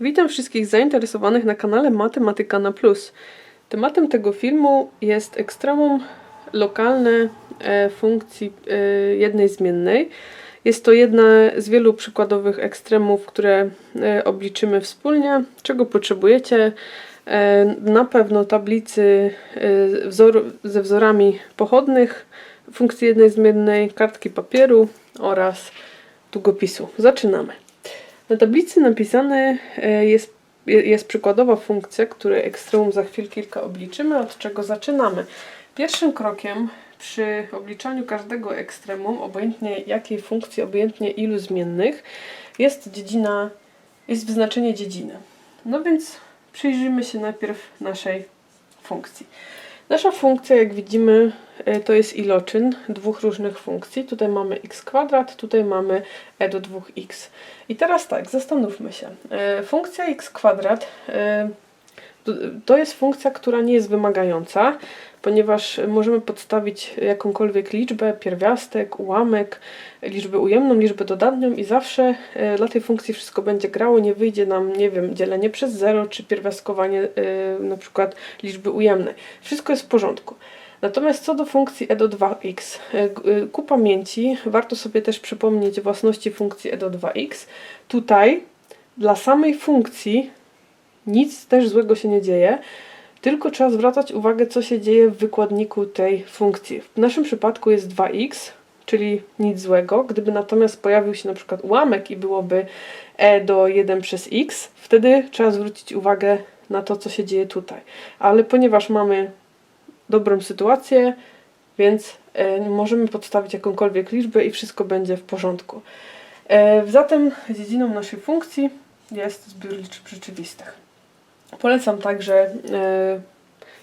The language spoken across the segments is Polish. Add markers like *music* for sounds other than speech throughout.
Witam wszystkich zainteresowanych na kanale Matematyka na Plus. Tematem tego filmu jest ekstremum lokalne e, funkcji e, jednej zmiennej. Jest to jedna z wielu przykładowych ekstremów, które e, obliczymy wspólnie. Czego potrzebujecie? Na pewno tablicy ze wzorami pochodnych funkcji jednej zmiennej, kartki papieru oraz długopisu. Zaczynamy. Na tablicy napisane e, jest, je- jest przykładowa funkcja, której ekstremum za chwil kilka obliczymy, od czego zaczynamy. Pierwszym krokiem przy obliczaniu każdego ekstremum, obojętnie jakiej funkcji, obojętnie ilu zmiennych, jest dziedzina, jest wyznaczenie dziedziny. No więc przyjrzyjmy się najpierw naszej funkcji. Nasza funkcja, jak widzimy, e, to jest iloczyn dwóch różnych funkcji. Tutaj mamy x kwadrat, tutaj mamy e do 2x. I teraz tak, zastanówmy się. E, Funkcja x kwadrat e, to- to jest funkcja, która nie jest wymagająca, ponieważ możemy podstawić jakąkolwiek liczbę, pierwiastek, ułamek, liczbę ujemną, liczbę dodatnią i zawsze e, dla tej funkcji wszystko będzie grało, nie wyjdzie nam, nie wiem, dzielenie przez 0 czy pierwiastkowanie e, na przykład liczby ujemnej. Wszystko jest w porządku. Natomiast co do funkcji e do 2x, e, g- e, ku pamięci warto sobie też przypomnieć własności funkcji e do 2x. Tutaj dla samej funkcji nic też złego się nie dzieje, tylko trzeba zwracać uwagę, co się dzieje w wykładniku tej funkcji. W naszym przypadku jest 2x, czyli nic złego. Gdyby natomiast pojawił się na przykład ułamek i byłoby e do 1 przez x, wtedy trzeba zwrócić uwagę na to, co się dzieje tutaj. Ale ponieważ mamy dobrą sytuację, więc e, możemy podstawić jakąkolwiek liczbę i wszystko będzie w porządku. E, zatem dziedziną naszej funkcji jest zbiór liczb rzeczywistych. Polecam także, e,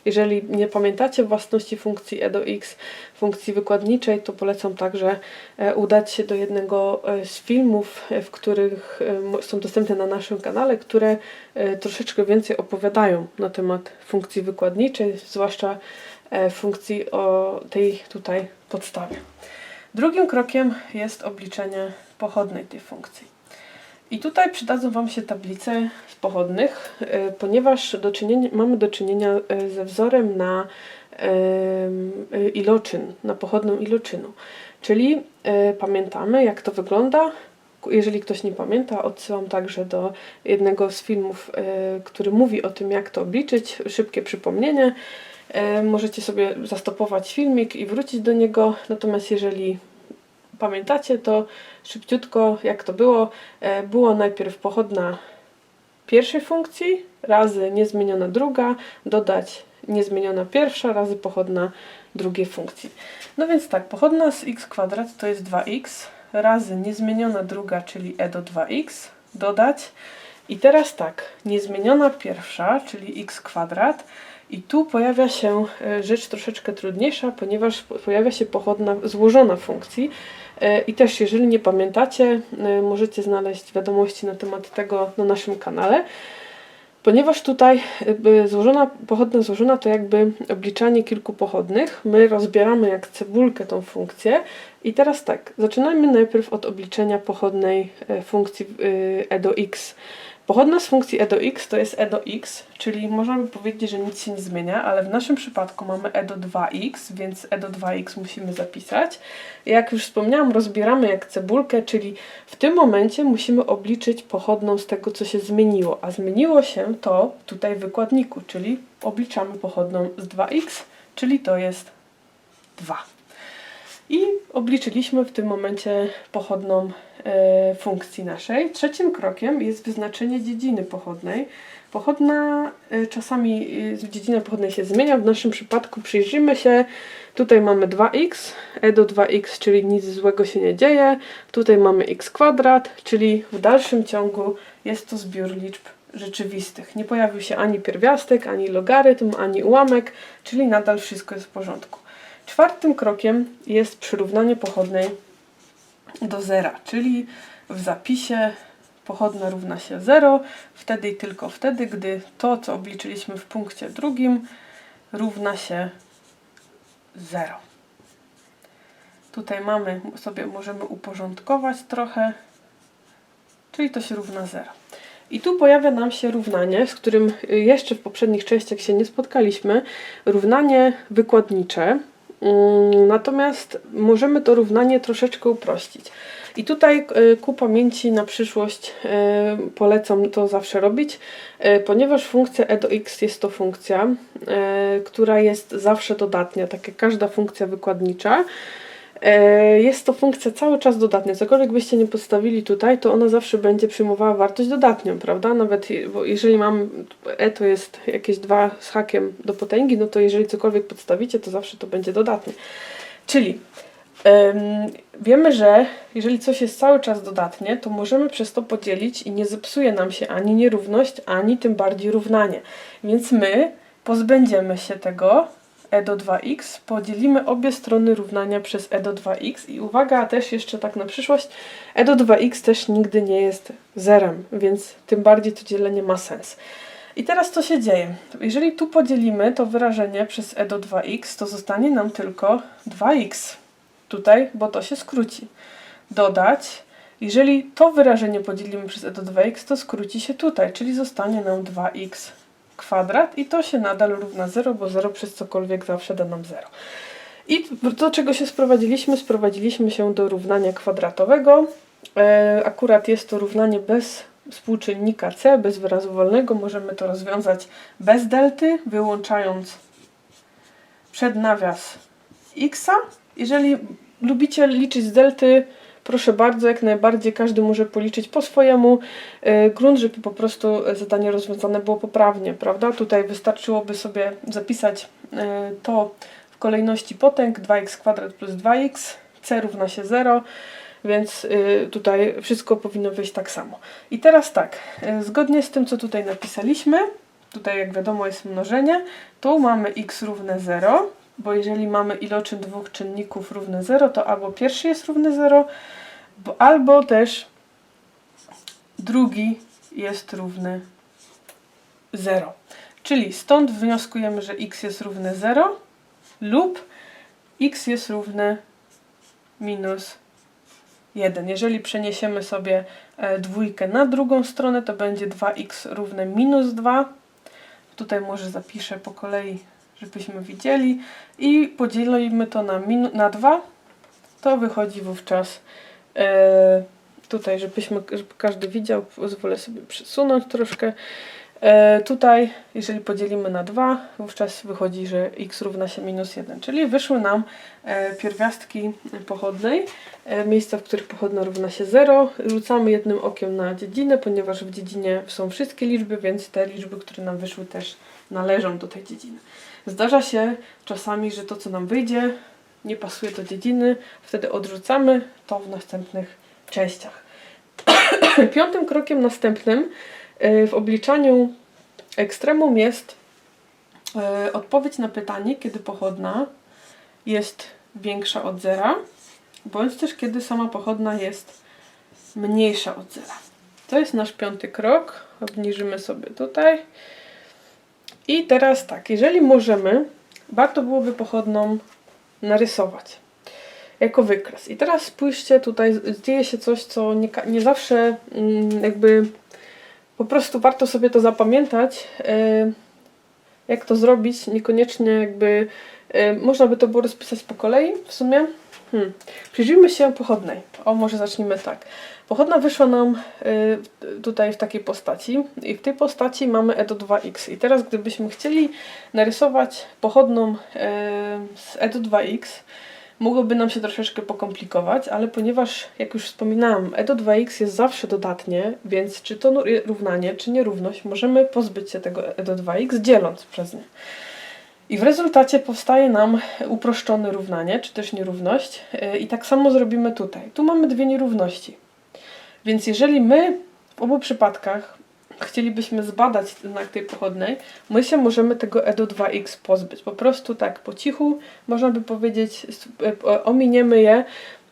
jeżeli nie pamiętacie własności funkcji e do x, funkcji wykładniczej, to polecam także e, udać się do jednego e, z filmów, w których są dostępne na naszym kanale, które troszeczkę więcej opowiadają na temat funkcji wykładniczej, zwłaszcza funkcji o tej tutaj podstawie. Drugim krokiem jest obliczenie pochodnej tej funkcji. I tutaj przydadzą Wam się tablice z pochodnych, e, ponieważ do mamy do czynienia e, ze wzorem na e, iloczyn, na pochodną iloczynu. Czyli pamiętamy, jak to wygląda. Jeżeli ktoś nie pamięta, odsyłam także do jednego z filmów, który mówi o tym, jak to obliczyć. Szybkie przypomnienie. Możecie sobie zastopować filmik i wrócić do niego. Natomiast jeżeli pamiętacie, to szybciutko, jak to było, e, było najpierw pochodna pierwszej funkcji razy niezmieniona druga, dodać niezmieniona pierwsza razy pochodna drugiej funkcji. No więc tak, pochodna z x kwadrat to jest 2x razy niezmieniona druga, czyli e do 2x, dodać i teraz tak, niezmieniona pierwsza, czyli x kwadrat i tu pojawia się e, rzecz troszeczkę trudniejsza, ponieważ po- pojawia się pochodna złożona funkcji. E, I też, jeżeli nie pamiętacie, e, możecie znaleźć wiadomości na temat tego na naszym kanale. Ponieważ tutaj złożona, pochodna złożona to jakby obliczanie kilku pochodnych. My rozbieramy jak cebulkę tą funkcję. I teraz tak, zaczynajmy najpierw od obliczenia pochodnej funkcji e do x. Pochodna z funkcji e do x to jest e do x, czyli można by powiedzieć, że nic się nie zmienia, ale w naszym przypadku mamy e do 2x, więc e do 2x musimy zapisać. Jak już wspomniałam, rozbieramy jak cebulkę, czyli w tym momencie musimy obliczyć pochodną z tego, co się zmieniło. A zmieniło się to tutaj w wykładniku, czyli obliczamy pochodną z 2x, czyli to jest 2. I obliczyliśmy w tym momencie pochodną funkcji naszej. Trzecim krokiem jest wyznaczenie dziedziny pochodnej. Pochodna e, czasami e, dziedzina pochodnej się zmienia. W naszym przypadku przyjrzyjmy się. Tutaj mamy 2x, e do 2x, czyli nic złego się nie dzieje. Tutaj mamy x kwadrat, czyli w dalszym ciągu jest to zbiór liczb rzeczywistych. Nie pojawił się ani pierwiastek, ani logarytm, ani ułamek, czyli nadal wszystko jest w porządku. Czwartym krokiem jest przyrównanie pochodnej do zera, czyli w zapisie pochodna równa się 0, wtedy i tylko wtedy, gdy to, co obliczyliśmy w punkcie drugim, równa się 0. Tutaj mamy, sobie możemy uporządkować trochę, czyli to się równa 0. I tu pojawia nam się równanie, z którym jeszcze w poprzednich częściach się nie spotkaliśmy. Równanie wykładnicze. Mm, Natomiast możemy to równanie troszeczkę uprościć. I tutaj y, ku pamięci na przyszłość y, polecam to zawsze robić, y, ponieważ funkcja e do x jest to funkcja, która jest zawsze dodatnia, tak jak każda funkcja wykładnicza. E, Jest to funkcja cały czas dodatnia. Cokolwiek byście nie podstawili tutaj, to ona zawsze będzie przyjmowała wartość dodatnią, prawda? Nawet bo jeżeli mam e to jest jakieś 2 z hakiem do potęgi, no to jeżeli cokolwiek podstawicie, to zawsze to będzie dodatnie. Czyli em, wiemy, że jeżeli coś jest cały czas dodatnie, to możemy przez to podzielić i nie zepsuje nam się ani nierówność, ani tym bardziej równanie. Więc my pozbędziemy się tego e do 2x, podzielimy obie strony równania przez e do 2x i uwaga, też jeszcze tak na przyszłość, e do 2x też nigdy nie jest zerem, więc tym bardziej to dzielenie ma sens. I teraz co się dzieje? Jeżeli tu podzielimy to wyrażenie przez e do 2x, to zostanie nam tylko 2x tutaj, bo to się skróci. Dodać, jeżeli to wyrażenie podzielimy przez e do 2x, to skróci się tutaj, czyli zostanie nam 2x kwadrat i to się nadal równa 0, bo 0 przez cokolwiek zawsze da nam 0. I do czego się sprowadziliśmy? Sprowadziliśmy się do równania kwadratowego. E, akurat jest to równanie bez współczynnika c, bez wyrazu wolnego. Możemy to rozwiązać bez delty, wyłączając przed nawias x. Jeżeli lubicie liczyć z delty, proszę bardzo, jak najbardziej każdy może policzyć po swojemu. E, Grunt, żeby po prostu zadanie rozwiązane było poprawnie, prawda? Tutaj wystarczyłoby sobie zapisać e, to w kolejności potęg 2x kwadrat plus 2x, c równa się 0, więc tutaj wszystko powinno wyjść tak samo. I teraz tak, zgodnie z tym, co tutaj napisaliśmy, tutaj jak wiadomo jest mnożenie, tu mamy x równe 0, bo jeżeli mamy iloczyn dwóch czynników równy 0, to albo pierwszy jest równy 0, bo, albo też drugi jest równy 0. Czyli stąd wnioskujemy, że x jest równy 0 lub x jest równy minus 1. Jeżeli przeniesiemy sobie e, dwójkę na drugą stronę, to będzie 2x równe minus 2. Tutaj może zapiszę po kolei, żebyśmy widzieli. I podzielimy to na, na 2. To wychodzi wówczas e, tutaj, żebyśmy, żeby każdy widział, pozwolę sobie przesunąć troszkę. E, tutaj, jeżeli podzielimy na 2, wówczas wychodzi, że x równa się minus 1, czyli wyszły nam e, pierwiastki pochodnej, e, miejsca, w których pochodna równa się 0. Rzucamy jednym okiem na dziedzinę, ponieważ w dziedzinie są wszystkie liczby, więc te liczby, które nam wyszły też należą do tej dziedziny. Zdarza się czasami, że to, co nam wyjdzie, nie pasuje do dziedziny, wtedy odrzucamy to w następnych częściach. *coughs* Piątym krokiem następnym e, w obliczaniu ekstremum jest e, odpowiedź na pytanie, kiedy pochodna jest większa od zera, bądź też kiedy sama pochodna jest mniejsza od zera. To jest nasz piąty krok. Obniżymy sobie tutaj. I teraz tak, jeżeli możemy, warto byłoby pochodną narysować jako wykres. I teraz spójrzcie, tutaj dzieje się coś, co nie, nie zawsze mm, jakby po prostu warto sobie to zapamiętać, e, jak to zrobić, niekoniecznie jakby można by to było rozpisać po kolei w sumie. Hmm. Przyjrzyjmy się pochodnej. O, może zacznijmy tak. Pochodna wyszła nam y, tutaj w takiej postaci i w tej postaci mamy e do 2x. I teraz gdybyśmy chcieli narysować pochodną y, z e do 2x, mogłoby nam się troszeczkę pokomplikować, ale ponieważ, jak już wspominałam, e do 2x jest zawsze dodatnie, więc czy to równanie, czy nierówność, możemy pozbyć się tego e do 2x dzieląc przez nie. I w rezultacie powstaje nam uproszczone równanie, czy też nierówność. Yy, I tak samo zrobimy tutaj. Tu mamy dwie nierówności. Więc jeżeli my w obu przypadkach chcielibyśmy zbadać znak tej pochodnej, my się możemy tego e do 2x pozbyć. Po prostu tak po cichu, można by powiedzieć, e, ominiemy je,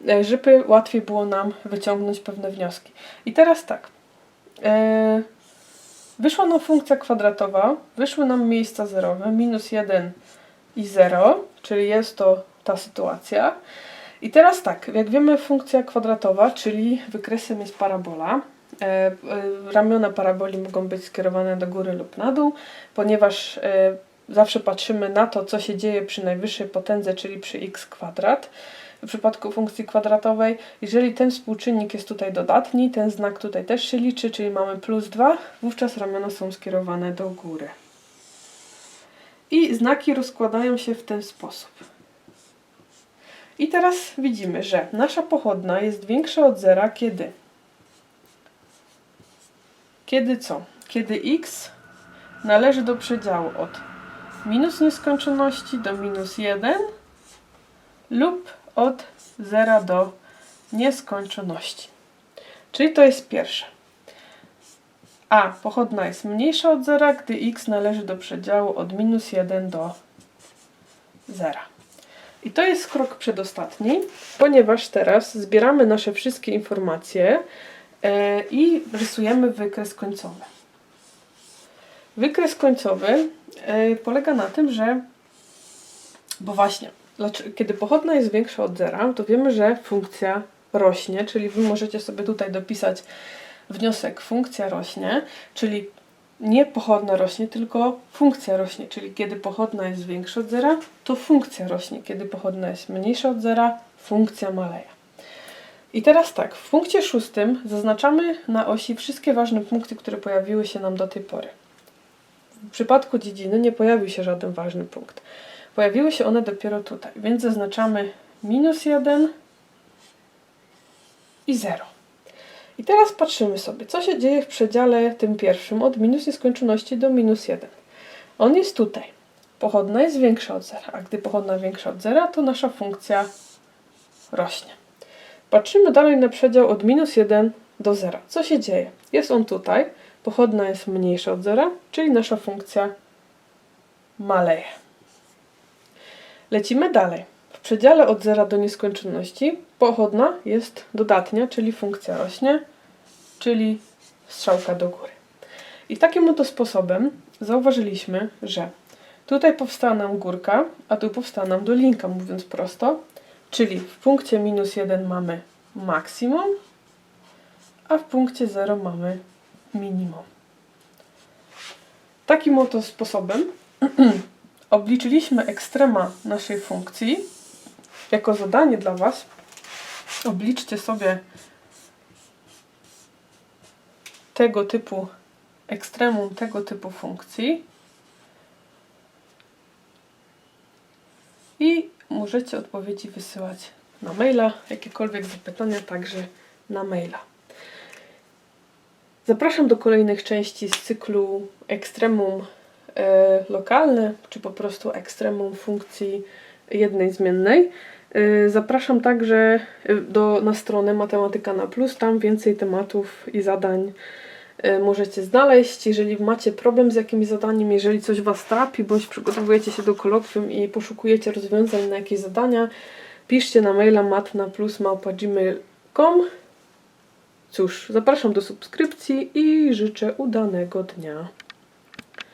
e, żeby łatwiej było nam wyciągnąć pewne wnioski. I teraz tak. Wyszła nam funkcja kwadratowa, wyszły nam miejsca zerowe, minus 1 i 0, czyli jest to ta sytuacja. I teraz tak, jak wiemy funkcja kwadratowa, czyli wykresem jest parabola, e, e, ramiona paraboli mogą być skierowane do góry lub na dół, ponieważ e, zawsze patrzymy na to, co się dzieje przy najwyższej potędze, czyli przy x kwadrat. W przypadku funkcji kwadratowej, jeżeli ten współczynnik jest tutaj dodatni, ten znak tutaj też się liczy, czyli mamy plus 2, wówczas ramiona są skierowane do góry. I znaki rozkładają się w ten sposób. I teraz widzimy, że nasza pochodna jest większa od zera, kiedy? Kiedy co? Kiedy x należy do przedziału od minus nieskończoności do minus 1 lub od 0 do nieskończoności. Czyli to jest pierwsze. A pochodna jest mniejsza od 0, gdy x należy do przedziału od minus 1 do 0. I to jest krok przedostatni, ponieważ teraz zbieramy nasze wszystkie informacje e, i rysujemy wykres końcowy. Wykres końcowy e, polega na tym, że bo właśnie, kiedy pochodna jest większa od zera, to wiemy, że funkcja rośnie, czyli wy możecie sobie tutaj dopisać wniosek funkcja rośnie, czyli nie pochodna rośnie, tylko funkcja rośnie, czyli kiedy pochodna jest większa od zera, to funkcja rośnie, kiedy pochodna jest mniejsza od zera, funkcja maleje. I teraz tak, w punkcie szóstym zaznaczamy na osi wszystkie ważne punkty, które pojawiły się nam do tej pory. W przypadku dziedziny nie pojawił się żaden ważny punkt. Pojawiły się one dopiero tutaj, więc zaznaczamy minus 1 i 0. I teraz patrzymy sobie, co się dzieje w przedziale tym pierwszym od minus nieskończoności do minus 1. On jest tutaj. Pochodna jest większa od zera, a gdy pochodna większa od zera, to nasza funkcja rośnie. Patrzymy dalej na przedział od minus 1 do 0. Co się dzieje? Jest on tutaj, pochodna jest mniejsza od zera, czyli nasza funkcja maleje. Lecimy dalej. W przedziale od 0 do nieskończoności pochodna jest dodatnia, czyli funkcja rośnie, czyli strzałka do góry. I takim oto sposobem zauważyliśmy, że tutaj powstała nam górka, a tu powstała nam dolinka, mówiąc prosto, czyli w punkcie minus 1 mamy maksimum, a w punkcie 0 mamy minimum. Takim oto sposobem *clears throat* obliczyliśmy ekstrema naszej funkcji. Jako zadanie dla Was obliczcie sobie tego typu ekstremum tego typu funkcji i możecie odpowiedzi wysyłać na maila, jakiekolwiek zapytania także na maila. Zapraszam do kolejnych części z cyklu ekstremum e, lokalne, czy po prostu ekstremum funkcji jednej zmiennej. E, Zapraszam także e, do, na stronę Matematyka na Plus, tam więcej tematów i zadań możecie znaleźć. Jeżeli macie problem z jakimś zadaniem, jeżeli coś Was trapi, bądź przygotowujecie się do kolokwium i poszukujecie rozwiązań na jakieś zadania, piszcie na maila matnaplusmałpa.gmail.com Cóż, zapraszam do subskrypcji i życzę udanego dnia.